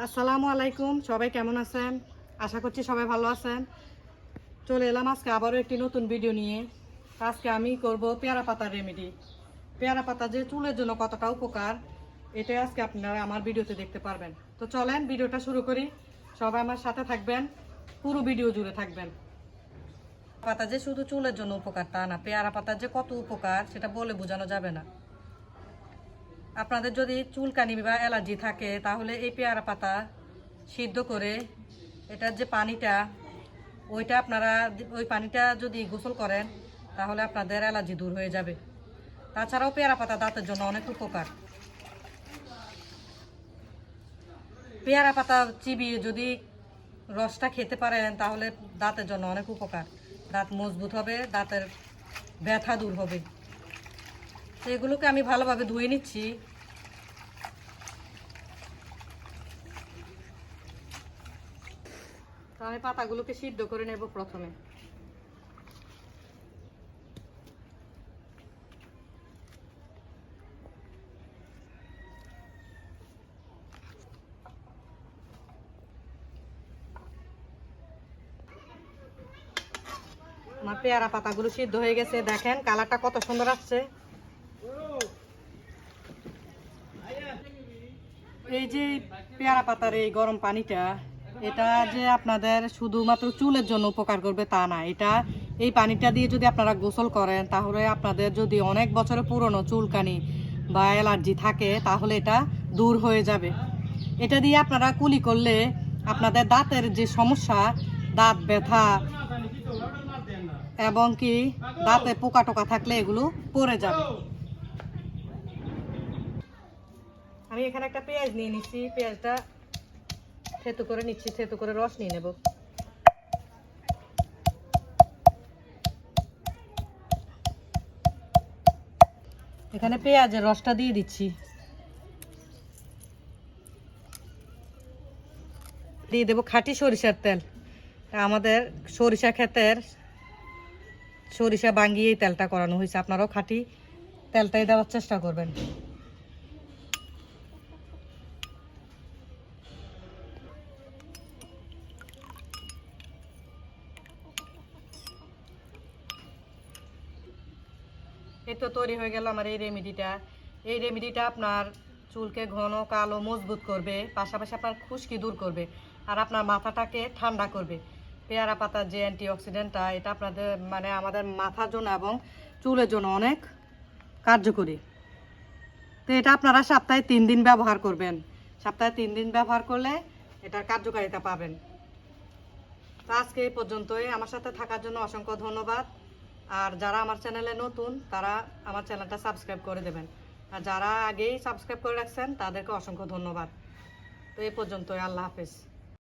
আসসালামু আলাইকুম, সবাই কেমন আছেন? আশা করছি সবাই ভালো আছেন। চলে এলাম আজকে আবারও একটি নতুন ভিডিও নিয়ে। আজকে আমি করব পেয়ারা পাতার রেমেডি। পেয়ারা পাতা যে চুলের জন্য কতটা উপকার এটাই আজকে আপনারা আমার ভিডিওতে দেখতে পারবেন। তো চলেন ভিডিওটা শুরু করি। সবাই আমার সাথে থাকবেন, পুরো ভিডিও জুড়ে থাকবেন। পাতা যে শুধু চুলের জন্য উপকার তা না, পেয়ারা পাতার যে কত উপকার, সেটা বলে বোঝানো যাবে না। আপনাদের যদি চুলকানি বা অ্যালার্জি থাকে, তাহলে এই পেয়ারা পাতা সিদ্ধ করে এটার যে পানিটা, ওইটা আপনারা ওই পানিটা যদি গোসল করেন, তাহলে আপনাদের অ্যালার্জি দূর হয়ে যাবে। তাছাড়াও পেয়ারা পাতা দাঁতের জন্য অনেক উপকার। পেয়ারা পাতা চিবিয়ে যদি রসটা খেতে পারেন, তাহলে দাঁতের জন্য অনেক উপকার। দাঁত মজবুত হবে, দাঁতের ব্যথা দূর হবে। এগুলোকে আমি ভালোভাবে ধুয়ে নিচ্ছি। আমি পাতাগুলোকে সিদ্ধ করে নেব প্রথমে। আমার পেয়ারা পাতাগুলো সিদ্ধ হয়ে গেছে, দেখেন, কালারটা কত সুন্দর আসছে। এই যে পেয়ারা পাতার এই গরম পানিটা, এটা যে আপনাদের শুধুমাত্র চুলের জন্য উপকার করবে তা না। এটা এই পানিটা দিয়ে যদি আপনারা গোসল করেন, তাহলে আপনাদের যদি অনেক বছরের পুরনো চুলকানি বা অ্যালার্জি থাকে, তাহলে এটা দূর হয়ে যাবে। এটা দিয়ে আপনারা কুলি করলে আপনাদের দাঁতের যে সমস্যা, দাঁত ব্যথা এবং কি দাঁতে পোকা টোকা থাকলে এগুলো পড়ে যাবে। আমি এখানে একটা পেঁয়াজ নিয়ে নিচ্ছি পেঁয়াজটা থেতু করে নিচ্ছি, থেতু করে রস নিয়ে নেব। এখানে পেঁয়াজের রসটা দিয়ে দিচ্ছি। দিয়ে দেবো খাঁটি সরিষার তেল। আমাদের সরিষা ক্ষেতের সরিষা বাঙ্গিয়ে তেলটা করানো হয়েছে। আপনারাও খাঁটি তেলটাই দেওয়ার চেষ্টা করবেন। এই তো তৈরি হয়ে গেল আমার এই রেমেডিটা এই রেমেডিটা আপনার চুলকে ঘন, কালো, মজবুত করবে, পাশাপাশি আপনার খুশকি দূর করবে, আর আপনার মাথাটাকে ঠান্ডা করবে। পেয়ারা পাতার যে অ্যান্টিঅক্সিডেন্টটা এটা আপনাদের মানে আমাদের মাথার জন্য এবং চুলের জন্য অনেক কার্যকরী। তো এটা আপনারা সপ্তাহে তিন দিন ব্যবহার করবেন। সপ্তাহে তিন দিন ব্যবহার করলে এটার কার্যকারিতা পাবেন। তো আজকে এই পর্যন্তই। আমার সাথে থাকার জন্য অসংখ্য ধন্যবাদ। আর যারা আমার চ্যানেলে নতুন, তারা আমার চ্যানেলটা সাবস্ক্রাইব করে দেবেন। আর যারা আগেই সাবস্ক্রাইব করে রাখছেন, তাদেরকে অসংখ্য ধন্যবাদ। তো এই পর্যন্তই, আল্লাহ হাফেজ।